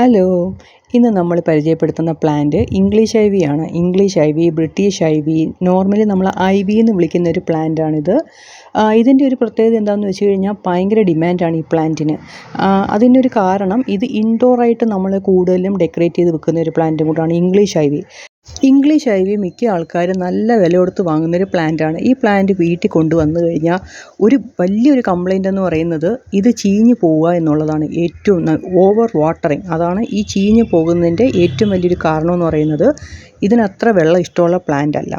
Hello ഇന്ന് നമ്മൾ പരിചയപ്പെടുത്തുന്ന പ്ലാന്റ് ഇംഗ്ലീഷ് ഐ വി ആണ്. English ivy British ivy normally നമ്മൾ ഐ വി എന്ന് വിളിക്കുന്ന ഒരു പ്ലാന്റാണിത് ഇതിന്റെ ഒരു പ്രത്യേകത എന്താണെന്ന് വെച്ച് കഴിഞ്ഞാൽ ഭയങ്കര ഡിമാൻഡാണ് ഈ പ്ലാന്റിന് അതിന്റെ ഒരു കാരണം ഇത് ഇൻഡോറായിട്ട് നമ്മൾ കൂടുതലും ഡെക്കറേറ്റ് ചെയ്ത് വെക്കുന്ന ഒരു പ്ലാന്റും കൂടാണ് English I V. English IV മിക്ക ആൾക്കാരും നല്ല വില കൊടുത്ത് വാങ്ങുന്നൊരു പ്ലാന്റാണ് ഈ പ്ലാന്റ് വീട്ടിൽ കൊണ്ടുവന്നു കഴിഞ്ഞാൽ ഒരു വലിയൊരു കംപ്ലൈന്റ് എന്ന് പറയുന്നത് ഇത് ചീഞ്ഞു പോവുക എന്നുള്ളതാണ്. ഏറ്റവും ഓവർ വാട്ടറിങ് അതാണ് ഈ ചീഞ്ഞു പോകുന്നതിന്റെ ഏറ്റവും വലിയൊരു കാരണം എന്ന് പറയുന്നത് ഇതിനത്ര വെള്ളം ഇഷ്ടമുള്ള പ്ലാന്റ് അല്ല.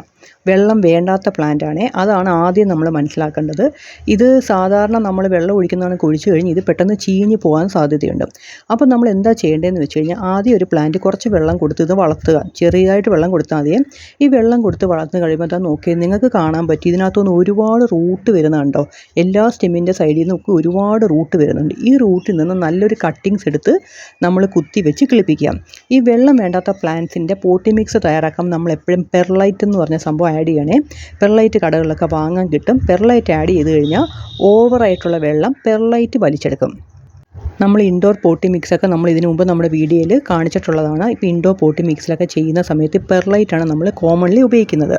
വെള്ളം വേണ്ടാത്ത പ്ലാന്റാണേ. അതാണ് ആദ്യം നമ്മൾ മനസ്സിലാക്കേണ്ടത്. ഇത് സാധാരണ നമ്മൾ വെള്ളം ഒഴിക്കുന്നതാണ് ഒഴിച്ചു കഴിഞ്ഞ് ഇത് പെട്ടെന്ന് ചീഞ്ഞ് പോകാൻ സാധ്യതയുണ്ട്. അപ്പോൾ നമ്മൾ എന്താ ചെയ്യേണ്ടതെന്ന് വെച്ച് കഴിഞ്ഞാൽ ആദ്യം ഒരു പ്ലാന്റ് കുറച്ച് വെള്ളം കൊടുത്ത് ഇത് വളർത്തുക. ചെറിയതായിട്ട് വെള്ളം കൊടുത്താൽ മതി. ഈ വെള്ളം കൊടുത്ത് വളർന്നു കഴിയുമ്പോൾ എന്താ നോക്കി നിങ്ങൾക്ക് കാണാൻ പറ്റി. ഇതിനകത്തുനിന്ന് ഒരുപാട് റൂട്ട് വരുന്നുണ്ടോ എല്ലാ സ്റ്റെമ്മിന്റെ സൈഡിൽ നിന്നൊക്കെ ഒരുപാട് റൂട്ട് വരുന്നുണ്ട്. ഈ റൂട്ടിൽ നിന്ന് നല്ലൊരു കട്ടിങ്സ് എടുത്ത് നമ്മൾ കുത്തി വെച്ച് കിളിപ്പിക്കുക. ഈ വെള്ളം വേണ്ടാത്ത പ്ലാന്റ്സിന്റെ പോട്ടി മിക്സ് തയ്യാറാക്കാൻ നമ്മൾ എപ്പോഴും പെർലൈറ്റ് എന്ന് പറഞ്ഞ സംഭവം ആഡ് ചെയ്യണേ. പെർലൈറ്റ് കടകളിലൊക്കെ വാങ്ങാൻ കിട്ടും. പെർലൈറ്റ് ആഡ് ചെയ്ത് കഴിഞ്ഞാൽ ഓവറായിട്ടുള്ള വെള്ളം പെർലൈറ്റ് വലിച്ചെടുക്കും. നമ്മൾ ഇൻഡോർ പോട്ടി മിക്സൊക്കെ നമ്മൾ ഇതിനു മുമ്പ് നമ്മുടെ വീഡിയോയിൽ കാണിച്ചിട്ടുള്ളതാണ്. ഇപ്പോൾ ഇൻഡോർ പോട്ടി മിക്സിലൊക്കെ ചെയ്യുന്ന സമയത്ത് പെർലൈറ്റാണ് നമ്മൾ കോമൺലി ഉപയോഗിക്കുന്നത്.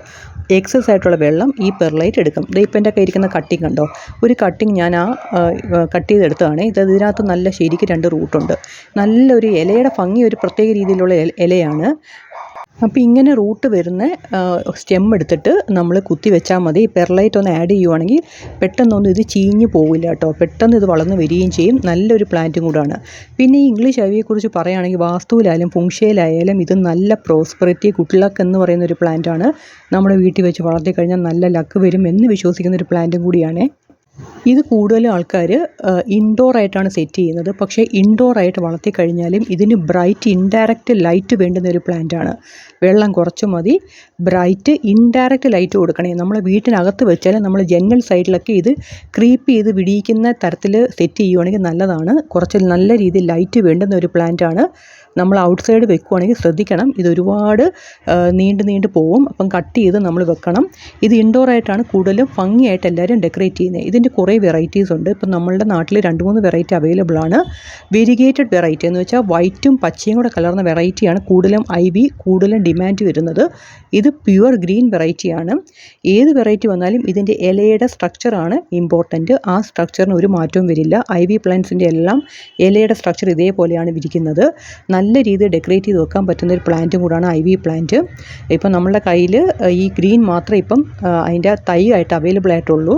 എക്സസ് ആയിട്ടുള്ള വെള്ളം ഈ പെർലൈറ്റ് എടുക്കും. ഇപ്പം എന്റെ ഇരിക്കുന്ന കട്ടിങ് കണ്ടോ? ഒരു കട്ടിങ് ഞാൻ ആ കട്ട് ചെയ്തെടുത്തതാണ്. ഇത് ഇതിനകത്ത് നല്ല ശരിക്ക് രണ്ട് റൂട്ടുണ്ട് നല്ലൊരു ഇലയുടെ ഭംഗി ഒരു പ്രത്യേക രീതിയിലുള്ള ഇലയാണ്. അപ്പോൾ ഇങ്ങനെ റൂട്ട് വരുന്ന സ്റ്റെം എടുത്തിട്ട് നമ്മൾ കുത്തി വെച്ചാൽ മതി. പെർലൈറ്റ് ഒന്ന് ആഡ് ചെയ്യുവാണെങ്കിൽ പെട്ടെന്നൊന്നും ഇത് ചീഞ്ഞ് പോവില്ല കേട്ടോ. പെട്ടെന്ന് ഇത് വളർന്ന് വരികയും ചെയ്യും. നല്ലൊരു പ്ലാന്റും കൂടാണ്. പിന്നെ ഈ ഇംഗ്ലീഷ് അവിയെക്കുറിച്ച് പറയുകയാണെങ്കിൽ വാസ്തുവിലായാലും ഫുങ്ഷയിലായാലും ഇത് നല്ല പ്രോസ്പെറിറ്റി ഗുഡ് ലക്ക് എന്ന് പറയുന്ന ഒരു പ്ലാന്റാണ്. നമ്മുടെ വീട്ടിൽ വെച്ച് വളർത്തി കഴിഞ്ഞാൽ നല്ല ലക്ക് വരും എന്ന് വിശ്വസിക്കുന്ന ഒരു പ്ലാന്റും കൂടിയാണ്. ഇത് കൂടുതലും ആൾക്കാർ ഇൻഡോർ ആയിട്ടാണ് സെറ്റ് ചെയ്യുന്നത്. പക്ഷേ ഇൻഡോർ ആയിട്ട് വളർത്തി കഴിഞ്ഞാലും ഇതിന് ബ്രൈറ്റ് ഇൻഡയറക്റ്റ് ലൈറ്റ് വേണ്ടുന്ന ഒരു പ്ലാന്റാണ് വെള്ളം കുറച്ച് മതി ബ്രൈറ്റ് ഇൻഡയറക്റ്റ് ലൈറ്റ് കൊടുക്കണേ. നമ്മൾ വീട്ടിനകത്ത് വെച്ചാൽ നമ്മൾ ജനൽ സൈഡിലൊക്കെ ഇത് ക്രീപ്പ് ചെയ്ത് വിടിയിക്കുന്ന തരത്തിൽ സെറ്റ് ചെയ്യുവാണെങ്കിൽ നല്ലതാണ്. കുറച്ച് നല്ല രീതിയിൽ ലൈറ്റ് വേണ്ടുന്ന ഒരു പ്ലാന്റ് ആണ്. നമ്മൾ ഔട്ട് സൈഡ് വെക്കുവാണെങ്കിൽ ശ്രദ്ധിക്കണം. ഇത് ഒരുപാട് നീണ്ട് നീണ്ട് പോവും. അപ്പം കട്ട് ചെയ്ത് നമ്മൾ വെക്കണം. ഇത് ഇൻഡോർ ആയിട്ടാണ് കൂടുതലും ഭംഗിയായിട്ട് എല്ലാവരും ഡെക്കറേറ്റ് ചെയ്യുന്നത്. ഇതിന്റെ കുറേ വെറൈറ്റീസ് ഉണ്ട്. ഇപ്പം നമ്മളുടെ നാട്ടിൽ രണ്ട് മൂന്ന് വെറൈറ്റി അവൈലബിൾ ആണ്. വെരിഗേറ്റഡ് വെറൈറ്റി എന്ന് വെച്ചാൽ വൈറ്റും പച്ചയും കൂടെ കലർന്ന വെറൈറ്റിയാണ് കൂടുതലും ഐ വി കൂടുതലും ഡിമാൻഡ് വരുന്നത്. ഇത് പ്യുവർ ഗ്രീൻ വെറൈറ്റിയാണ് ഏത് വെറൈറ്റി വന്നാലും ഇതിന്റെ ഇലയുടെ സ്ട്രക്ചറാണ് ഇമ്പോർട്ടന്റ് ആ സ്ട്രക്ചറിന് ഒരു മാറ്റവും വരില്ല. ഐ വി പ്ലാന്റ്സിന്റെ എല്ലാം ഇലയുടെ സ്ട്രക്ചർ ഇതേപോലെയാണ് വിരിക്കുന്നത് നല്ല രീതിയിൽ ഡെക്കറേറ്റ് ചെയ്ത് വെക്കാൻ പറ്റുന്ന ഒരു പ്ലാന്റും കൂടാണ് ഐ വി പ്ലാന്റ് ഇപ്പം നമ്മളുടെ കയ്യിൽ ഈ ഗ്രീൻ മാത്രമേ ഇപ്പം അതിന്റെ തൈ ആയിട്ട് അവൈലബിൾ ആയിട്ടുള്ളൂ.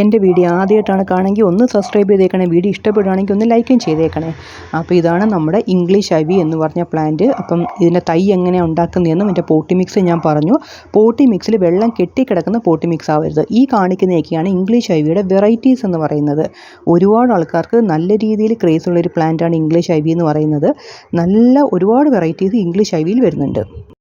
എന്റെ വീഡിയോ ആദ്യമായിട്ടാണ് കാണുമെങ്കിൽ ഒന്ന് സബ്സ്ക്രൈബ് ചെയ്തേക്കണേ. വീഡിയോ ഇഷ്ടപ്പെടുകയാണെങ്കിൽ ഒന്ന് ലൈക്കും ചെയ്തേക്കണേ. അപ്പോൾ ഇതാണ് നമ്മുടെ ഇംഗ്ലീഷ് ഐവി എന്ന് പറഞ്ഞ പ്ലാന്റ് അപ്പം ഇതിന്റെ തൈ എങ്ങനെയാണ് ഉണ്ടാക്കുന്നതെന്നും എന്റെ പോട്ടി മിക്സ് ഞാൻ പറഞ്ഞു. പോട്ടി മിക്സിൽ വെള്ളം കെട്ടിക്കിടക്കുന്ന പോട്ടി മിക്സ് ആവരുത്. ഈ കാണിക്കുന്നതൊക്കെയാണ് ഇംഗ്ലീഷ് അവിയുടെ വിയുടെ വെറൈറ്റീസ് എന്ന് പറയുന്നത്. ഒരുപാട് ആൾക്കാർക്ക് നല്ല രീതിയിൽ ക്രേസ് ഉള്ളൊരു പ്ലാന്റാണ് ഇംഗ്ലീഷ് ഐവി എന്ന് പറയുന്നത്. നല്ല ഒരുപാട് വെറൈറ്റീസ് ഇംഗ്ലീഷ് ഐവിയിൽ വരുന്നുണ്ട്.